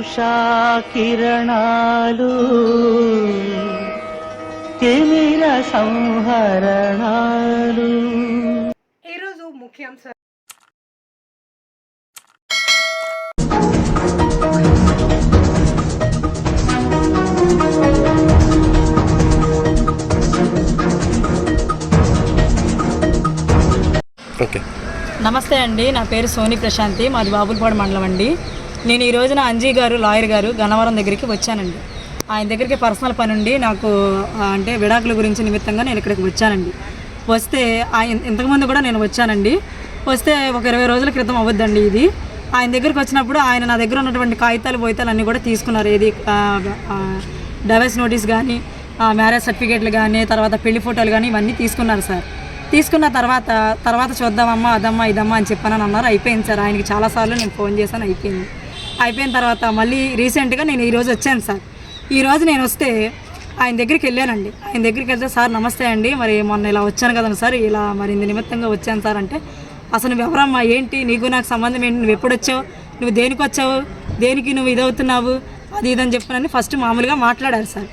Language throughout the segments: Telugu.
ఉషా కిరణాలు తిమిర సంహరణాలు. ఈరోజు ముఖ్యాంశాలు ఓకే. నమస్తే అండి నా పేరు సోని ప్రశాంతి మాది బాబులపాడు మండలం అండి. నేను ఈ రోజున అంజీ గారు లాయర్ గారు గన్నవరం దగ్గరికి వచ్చానండి. ఆయన దగ్గరికి పర్సనల్ పని ఉండి నాకు అంటే విడాకుల గురించి నిమిత్తంగా నేను ఇక్కడికి వచ్చానండి. వస్తే ఆయన ఇంతకుముందు కూడా నేను వచ్చానండి. వస్తే ఒక ఇరవై రోజుల క్రితం అవ్వద్దండి ఇది. ఆయన దగ్గరికి వచ్చినప్పుడు ఆయన నా దగ్గర ఉన్నటువంటి కాగితాలు పోయితాలు అన్నీ కూడా తీసుకున్నారు. ఏది డైవర్స్ నోటీస్ కానీ మ్యారేజ్ సర్టిఫికేట్లు కానీ తర్వాత పెళ్ళి ఫోటోలు కానీ ఇవన్నీ తీసుకున్నారు సార్. తీసుకున్న తర్వాత తర్వాత చూద్దామమ్మా అదమ్మా ఇదమ్మా అని చెప్పానని అన్నారు. అయిపోయింది సార్. ఆయనకి చాలాసార్లు నేను ఫోన్ చేశాను అయిపోయింది. అయిపోయిన తర్వాత మళ్ళీ రీసెంట్గా నేను ఈరోజు వచ్చాను సార్. ఈరోజు నేను వస్తే ఆయన దగ్గరికి వెళ్ళానండి. ఆయన దగ్గరికి వెళ్తే సార్ నమస్తే అండి. మరి మొన్న ఇలా వచ్చాను కదండి సార్. ఇలా మరి ఇందు నిమిత్తంగా వచ్చాను సార్. అంటే అసలు వివరమ్మా ఏంటి? నీకు నాకు సంబంధం ఏంటి? నువ్వు ఎప్పుడు వచ్చావు? నువ్వు దేనికి వచ్చావు? దేనికి నువ్వు ఇదవుతున్నావు అది ఇదని చెప్పనని ఫస్ట్ మామూలుగా మాట్లాడారు సార్.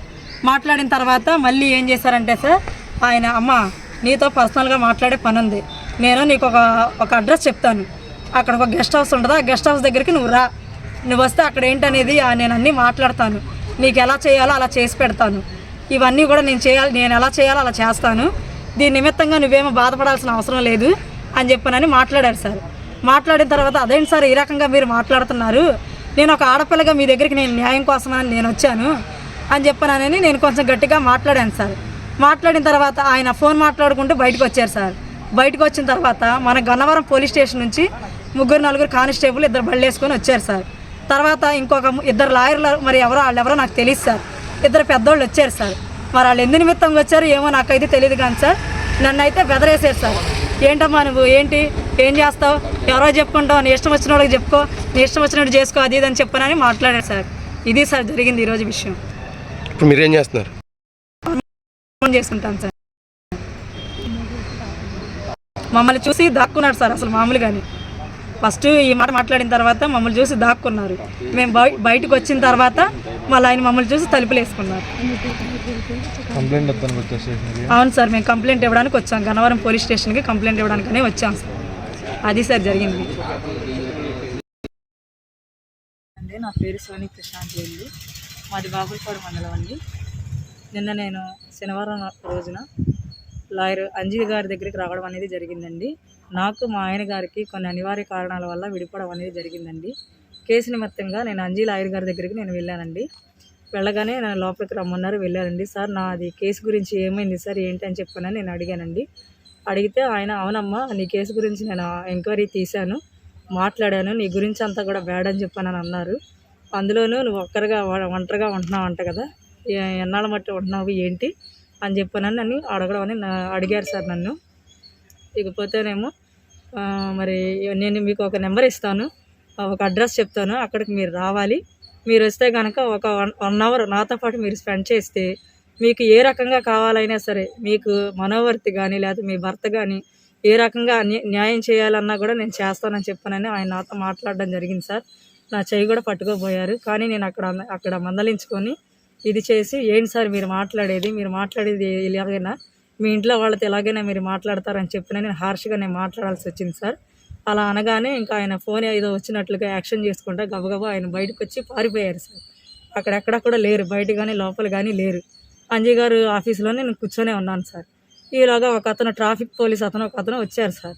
మాట్లాడిన తర్వాత మళ్ళీ ఏం చేశారంటే సార్ ఆయన అమ్మ నీతో పర్సనల్గా మాట్లాడే పని ఉంది నేను నీకు ఒక ఒక అడ్రస్ చెప్తాను. అక్కడ ఒక గెస్ట్ హౌస్ ఉంటుంది. ఆ గెస్ట్ హౌస్ దగ్గరికి నువ్వు రా. నువ్వు వస్తే అక్కడ ఏంటనేది ఆ నేను అన్నీ మాట్లాడతాను. నీకు ఎలా చేయాలో అలా చేసి పెడతాను. ఇవన్నీ కూడా నేను చేయాలి నేను ఎలా చేయాలో అలా చేస్తాను. దీని నిమిత్తంగా నువ్వేమో బాధపడాల్సిన అవసరం లేదు అని చెప్పనని మాట్లాడారు సార్. మాట్లాడిన తర్వాత అదేంటి సార్ ఈ రకంగా మీరు మాట్లాడుతున్నారు? నేను ఒక ఆడపిల్లగా మీ దగ్గరికి నేను న్యాయం కోసమని నేను వచ్చాను అని చెప్పనని నేను కొంచెం గట్టిగా మాట్లాడాను సార్. మాట్లాడిన తర్వాత ఆయన ఫోన్ మాట్లాడుకుంటూ బయటకు వచ్చారు సార్. బయటకు వచ్చిన తర్వాత మన గన్నవరం పోలీస్ స్టేషన్ నుంచి ముగ్గురు నలుగురు కానిస్టేబుల్ ఇద్దరు బళ్ళేసుకొని వచ్చారు సార్. తర్వాత ఇంకొక ఇద్దరు లాయర్లు మరి ఎవరో వాళ్ళు ఎవరో నాకు తెలియదు సార్. ఇద్దరు పెద్దోళ్ళు వచ్చారు సార్. మరి వాళ్ళు ఎందు నిమిత్తంగా వచ్చారు ఏమో నాకైతే తెలియదు కానీ సార్. నన్ను అయితే బెదరేసారు సార్. ఏంటమ్మా నువ్వు? ఏంటి? ఏం చేస్తావు? ఎవరో చెప్పుకుంటావు. నీ ఇష్టం వచ్చిన వాళ్ళకి చెప్పుకో. నీ ఇష్టం వచ్చినట్టు చేసుకో. అది ఇది అని చెప్పనని మాట్లాడారు సార్. ఇది సార్ జరిగింది ఈరోజు విషయం. ఇప్పుడు మీరేం చేస్తున్నారు? ఫోన్ చేసుకుంటాను సార్. మమ్మల్ని చూసి దాక్కున్నాడు సార్ అసలు మామూలుగానే. ఫస్ట్ ఈ మాట మాట్లాడిన తర్వాత మమ్మల్ని చూసి దాక్కున్నారు. మేము బయ బయటకు వచ్చిన తర్వాత మళ్ళీ ఆయన మమ్మల్ని చూసి తలుపులు వేసుకున్నారు. అవును సార్ మేము కంప్లైంట్ ఇవ్వడానికి వచ్చాం. గన్నవరం పోలీస్ స్టేషన్కి కంప్లైంట్ ఇవ్వడానికనే వచ్చాం. సార్ అది సార్ జరిగింది. అండి నా పేరు సోని ప్రశాంత్ అండి మాది బాగులపాడు మండలం అండి. నిన్న నేను శనివారం రోజున లాయర్ అంజీ గారి దగ్గరికి రావడం అనేది జరిగిందండి. నాకు మా ఆయన గారికి కొన్ని అనివార్య కారణాల వల్ల విడిపోవడం అనేది జరిగిందండి. కేసు నిమిత్తంగా నేను అంజీ లాయర్ గారి దగ్గరికి నేను వెళ్ళానండి. వెళ్ళగానే నా లోపలికి రమ్మన్నారు వెళ్ళారండి. సార్ నాది కేసు గురించి ఏమైంది? సార్ ఏంటి అని చెప్పానని నేను అడిగానండి. అడిగితే ఆయన అవునమ్మా నీ కేసు గురించి నేను ఎంక్వైరీ తీశాను మాట్లాడాను నీ గురించి అంతా కూడా బ్యాడ్ అని చెప్పానని అన్నారు. అందులోనూ నువ్వు ఒక్కరిగా వ- ఒంటరిగా ఉంటున్నావు అంట కదా. ఎన్నాళ్ళ మట్టి ఉంటున్నావు? ఏంటి? అని చెప్పానని నన్ను అడగడం అని అడిగారు సార్ నన్ను. ఇకపోతేనేమో మరి నేను మీకు ఒక నెంబర్ ఇస్తాను ఒక అడ్రస్ చెప్తాను అక్కడికి మీరు రావాలి. మీరు వస్తే కనుక ఒక వన్ వన్ అవర్ నాతో పాటు మీరు స్పెండ్ చేస్తే మీకు ఏ రకంగా కావాలైనా సరే మీకు మనోవర్తి కానీ లేకపోతే మీ భర్త కానీ ఏ రకంగా న్యాయం చేయాలన్నా కూడా నేను చేస్తానని చెప్పానని ఆయన నాతో మాట్లాడడం జరిగింది సార్. నా చెయ్యి కూడా పట్టుకోపోయారు కానీ నేను అక్కడ అక్కడ మందలించుకొని ఇది చేసి ఏంటి సార్ మీరు మాట్లాడేది? మీరు మాట్లాడేది ఇలాగైనా మీ ఇంట్లో వాళ్ళతో ఎలాగైనా మీరు మాట్లాడతారని చెప్పిన నేను హార్ష్గా నేను మాట్లాడాల్సి వచ్చింది సార్. అలా అనగానే ఇంకా ఆయన ఫోన్ ఏదో వచ్చినట్లుగా యాక్షన్ చేసుకుంటా గబగబా ఆయన బయటకు వచ్చి పారిపోయారు సార్. అక్కడెక్కడ కూడా లేరు బయట కానీ లోపల కానీ లేరు. అంజయ్ గారు ఆఫీస్లోనే నేను కూర్చొనే ఉన్నాను సార్. ఈలాగా ఒక అతను ట్రాఫిక్ పోలీస్ అతను ఒక అతను వచ్చారు సార్.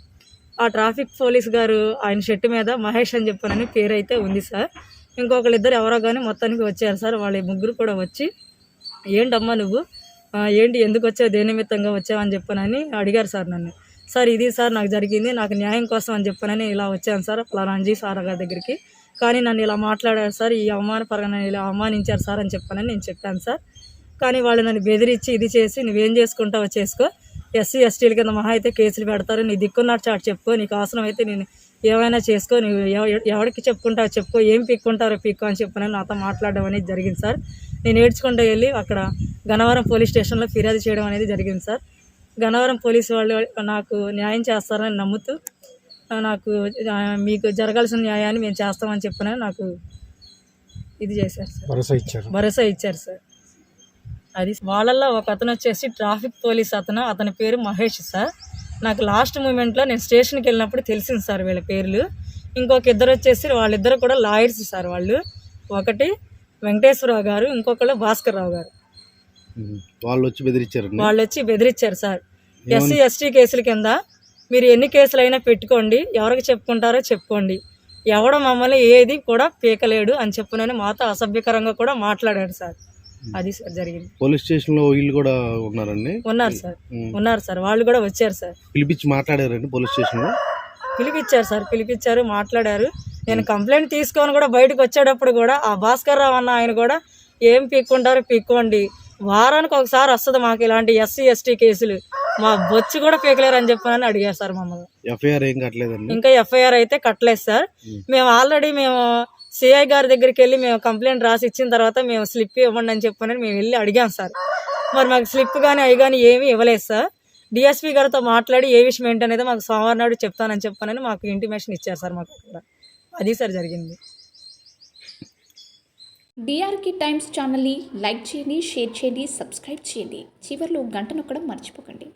ఆ ట్రాఫిక్ పోలీస్ గారు ఆయన షర్ట్ మీద మహేష్ అని చెప్పానని పేరు అయితే ఉంది సార్. ఇంకొకళ్ళు ఇద్దరు ఎవరో కానీ మొత్తానికి వచ్చారు సార్. వాళ్ళ ముగ్గురు కూడా వచ్చి ఏంటమ్మా నువ్వు? ఏంటి ఎందుకు వచ్చావు? దేని నిమిత్తంగా వచ్చావు? అని చెప్పానని అడిగారు సార్ నన్ను. సార్ ఇది సార్ నాకు జరిగింది. నాకు న్యాయం కోసం అని చెప్పానని ఇలా వచ్చాను సార్ పలానా సార్ గారి దగ్గరికి. కానీ నన్ను ఇలా మాట్లాడారు సార్. ఈ అవమానపరంగా పరంగా ఇలా అవమానించారు సార్ అని చెప్పానని నేను చెప్పాను సార్. కానీ వాళ్ళు నన్ను బెదిరించి ఇది చేసి నువ్వేం చేసుకుంటావో చేసుకో. ఎస్సీ ఎస్టీల కింద మహా అయితే కేసులు పెడతారు. నీ దిక్కున్నట్టు చాటు చెప్పుకో నీకు అవసరం అయితే నేను ఏమైనా చేసుకో నువ్వు ఎవ- ఎవరికి చెప్పుకుంటావో చెప్పుకో ఏం పీక్కుంటారో పీక్కో అని చెప్పనని నాతో మాట్లాడడం అనేది జరిగింది సార్. నేను ఏడ్చుకుంటూ వెళ్ళి అక్కడ గన్నవరం పోలీస్ స్టేషన్లో ఫిర్యాదు చేయడం అనేది జరిగింది సార్. గన్నవరం పోలీసు వాళ్ళు నాకు న్యాయం చేస్తారని నమ్ముతూ నాకు మీకు జరగాల్సిన న్యాయాన్ని మేము చేస్తామని చెప్పిన నాకు ఇది చేశారు సార్. భరోసా ఇచ్చారు. భరోసా ఇచ్చారు సార్. అది వాళ్ళల్లో ఒక అతను వచ్చేసి ట్రాఫిక్ పోలీస్ అతను అతని పేరు మహేష్ సార్. నాకు లాస్ట్ మూమెంట్లో నేను స్టేషన్కి వెళ్ళినప్పుడు తెలిసింది సార్ వీళ్ళ పేర్లు. ఇంకొక ఇద్దరు వచ్చేసి వాళ్ళిద్దరు కూడా లాయర్స్ సార్ వాళ్ళు. ఒకటి వెంకటేశ్వరరావు గారు ఇంకొకళ్ళు భాస్కర్ రావు గారు. వాళ్ళు వచ్చి బెదిరించారండి వాళ్ళు వచ్చి బెదిరించారు సార్. ఎస్సీ ఎస్టీ కేసుల కింద మీరు ఎన్ని కేసులు అయినా పెట్టుకోండి ఎవరికి చెప్పుకుంటారో చెప్పుకోండి. ఎవడ మమ్మల్ని ఏది కూడా పీకలేడు అని చెప్పునని మాతో అసభ్యకరంగా కూడా మాట్లాడాడు సార్. అది సార్ జరిగింది. పోలీస్ స్టేషన్లో వీళ్ళు కూడా ఉన్నారండి? ఉన్నారు సార్. ఉమ్. ఉన్నారు సార్. వాళ్ళు కూడా వచ్చారు సార్. పిలిపించి మాట్లాడారండి పోలీస్ స్టేషన్లో పిలిపించారు సార్. పిలిపించారు మాట్లాడారు. నేను కంప్లైంట్ తీసుకొని కూడా బయటకు వచ్చేటప్పుడు కూడా ఆ భాస్కర్ రావు అన్న ఆయన కూడా ఏం పీక్కుంటారో పీక్కోండి. వారానికి ఒకసారి వస్తుంది మాకు ఇలాంటి ఎస్సీ ఎస్టీ కేసులు. మా బొచ్చు కూడా పీకలేరు అని చెప్పని అడిగారు సార్ మమ్మల్ని. ఎఫ్ఐఆర్ ఏం కట్టలేదండి? ఇంకా ఎఫ్ఐఆర్ అయితే కట్టలేదు సార్. మేము ఆల్రెడీ మేము సిఐ గారి దగ్గరికి వెళ్ళి మేము కంప్లైంట్ రాసి ఇచ్చిన తర్వాత మేము స్లిప్ ఇవ్వండి అని చెప్పని మేము వెళ్ళి అడిగాం సార్. మరి మాకు స్లిప్ కానీ అవి కానీ ఏమీ ఇవ్వలేదు సార్. డిఎస్పీ గారితో మాట్లాడి ఏ విషయం ఏంటనేది మాకు సోమవారం నాడు చెప్తానని చెప్పానని మాకు ఇంటిమేషన్ ఇచ్చారు సార్ మాకు అది సార్ జరిగింది. డిఆర్కి టైమ్స్ ఛానల్ని లైక్ చేయండి షేర్ చేయండి సబ్స్క్రైబ్ చేయండి. చివర్లో గంట నొక్కడం మర్చిపోకండి.